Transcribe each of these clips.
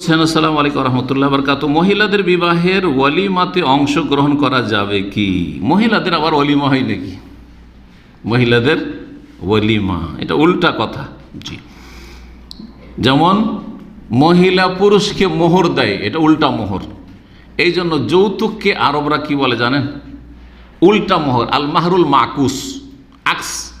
আসসালামু আলাইকুম রহমতুল্লাহ বরকাত। মহিলাদের বিবাহের ওয়ালিমাতে অংশগ্রহণ করা যাবে কি? মহিলাদের আবার ওয়ালিমা হয় নাকি? মহিলাদের ওয়ালিমা, এটা উল্টা কথা। জি। যেমন, মহিলা পুরুষকে মোহর দেয়, এটা উল্টা মোহর। এই জন্য যৌতুককে আরবরা কি বলে জানেন? উল্টা মোহর আল মাহরুল মাকুস, আক্স।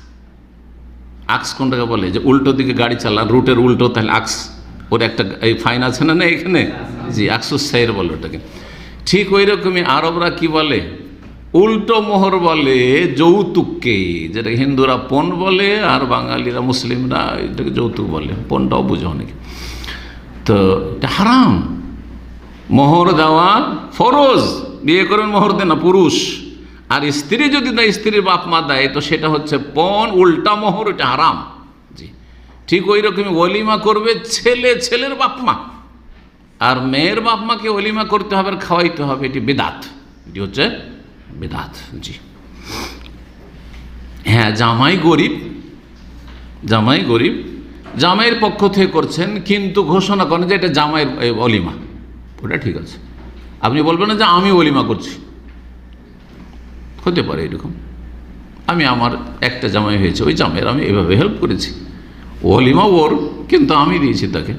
আক্স কোনটাকে বলে? যে উল্টো দিকে গাড়ি চালান, রুটের উল্টো, তাহলে আকস। ওর একটা এই ফাইন আছে না না এখানে? জি আকসুস সাইর বলে ওটাকে। ঠিক ওই রকমই আরবরা কি বলে? উল্টো মোহর বলে যৌতুককে, যেটা হিন্দুরা পণ বলে আর বাঙালিরা মুসলিমরা এটাকে যৌতুক বলে। পণটাও বুঝে অনেকে। তো এটা হারাম। মোহর দেওয়া ফরজ। বিয়ে করেন মোহর দেন না, পুরুষ। আর স্ত্রী যদি না স্ত্রীর বাপ মা দেয়, তো সেটা হচ্ছে পণ, উল্টা মোহর, এটা হারাম। জি। ঠিক ওই রকমই অলিমা করবে ছেলে, ছেলের বাপ মা। আর মেয়ের বাপ মাকে অলিমা করতে হবে আর খাওয়াইতে হবে, এটি বেদাত। এটি হচ্ছে বেদাত, জি। হ্যাঁ জামাই গরিব জামাই গরিব, জামাইয়ের পক্ষ থেকে করছেন, কিন্তু ঘোষণা করেন যে এটা জামাইয়ের অলিমা। ওটা ঠিক আছে। আপনি বলবেন না যে আমি অলিমা করছি। হতে পারে এরকম। আমি আমার একটা জামাই হয়েছে, ওই জামাইয়ের আমি এভাবে হেল্প করেছি। অলিমা ওর, কিন্তু আমি দিয়েছি তাকে।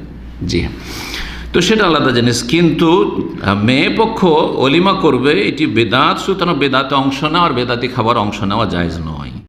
জি হ্যাঁ। তো সেটা আলাদা জিনিস। কিন্তু মেয়ে পক্ষ অলিমা করবে, এটি বেদাত, সুতরাং বেদাতে অংশ নেওয়া আর বেদাতি খাবার অংশ নেওয়া জায়জ নয়।